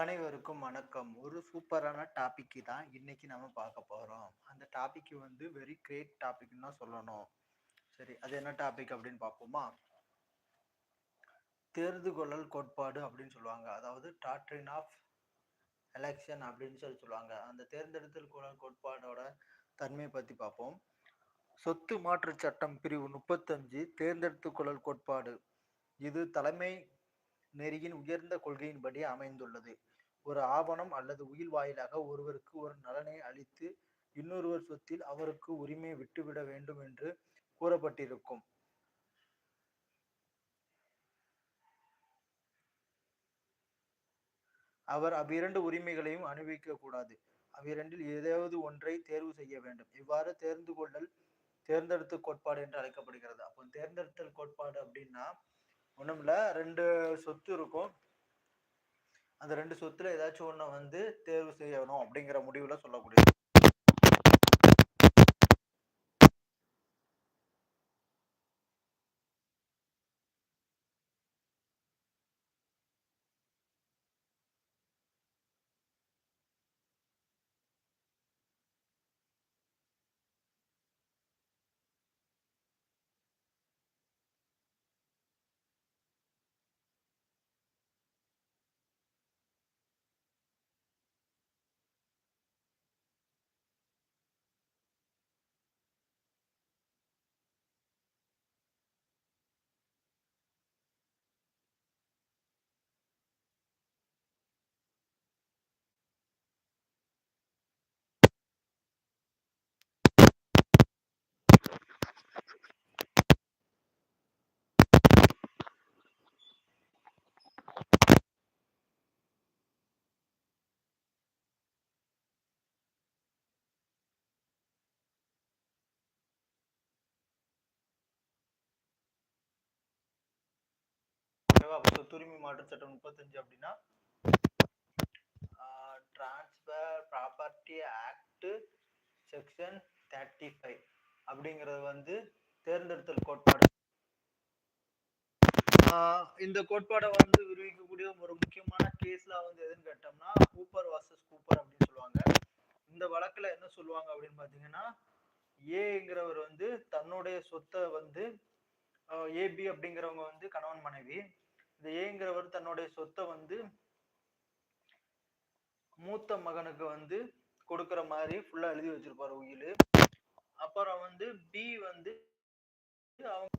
அனைவருக்கும் வணக்கம். ஒரு சூப்பரான டாபிக்கு தான் இன்னைக்கு நம்ம பார்க்க போகிறோம் அந்த டாபிக் வந்து வெரி கிரேட் டாபிக்னு தான் சொல்லணும். சரி, அது என்ன டாபிக் அப்படின்னு பார்ப்போமா? தேர்ந்துகொள்ளல் கோட்பாடு அப்படின்னு சொல்லுவாங்க. அதாவது டாட்ரின் ஆஃப் எலெக்ஷன் அப்படின்னு சொல்லி சொல்லுவாங்க. அந்த தேர்ந்தெடுத்தல் குழல் கோட்பாடோட தன்மையை பற்றி பார்ப்போம். சொத்து மாற்றுச் சட்டம் பிரிவு முப்பத்தஞ்சு தேர்ந்தெடுத்து குழல் கோட்பாடு. இது தலைமை நெறியின் உயர்ந்த கொள்கையின்படி அமைந்துள்ளது. ஒரு ஆவணம் அல்லது உயில் வாயிலாக ஒருவருக்கு ஒரு நலனை அளித்து இன்னொருவர் சொத்தில் அவருக்கு உரிமை விட்டுவிட வேண்டும் என்று கூறப்பட்டிருக்கும். அவர் அவ்விரண்டு உரிமைகளையும் அனுபவிக்கக் கூடாது. அவ்விரண்டில் ஏதாவது ஒன்றை தேர்வு செய்ய வேண்டும். இவ்வாறு தேர்ந்து கொள்ளல் தேர்ந்தெடுத்த கோட்பாடு என்று அழைக்கப்படுகிறது. அப்போ தேர்ந்தெடுத்தல் கோட்பாடு அப்படின்னா ஒண்ணுமில்ல ரெண்டு சொத்து இருக்கும். அந்த ரெண்டு சொத்துல ஏதாச்சும் ஒண்ண வந்து தேர்வு செய்யணும் அப்படிங்கிற முடிவுல சொல்லக்கூடியது. அப்ப சொத்துரிமை மாற்றுச் சட்டம் 35 அப்படின்னா டிரான்ஸ்பர் ப்ராப்பர்ட்டி ஆக்ட் செக்ஷன் 35 அப்படிங்கிறது வந்து தேர்ந்தெடுத்தல் கோட்பாடு. இந்த கோட்பாடை வந்து விரிவிக்கக்கூடிய ஒரு முக்கியமான கேஸ்ல வந்து எதுன்னு கேட்டோம்னா கூப்பர் வாசஸ் கூப்பர் அப்படின்னு சொல்லுவாங்க. இந்த வழக்குல என்ன சொல்லுவாங்க அப்படின்னு பாத்தீங்கன்னா ஏங்கிறவர் வந்து தன்னுடைய சொத்தை வந்து ஏபி அப்படிங்கிறவங்க வந்து கணவன் மனைவி இந்த ஏங்கிறவர் தன்னுடைய சொத்தை வந்து மூத்த மகனுக்கு வந்து கொடுக்கிற மாதிரி ஃபுல்லா எழுதி வச்சிருப்பாரு உயிலு. அப்புறம் வந்து பி வந்து அவங்க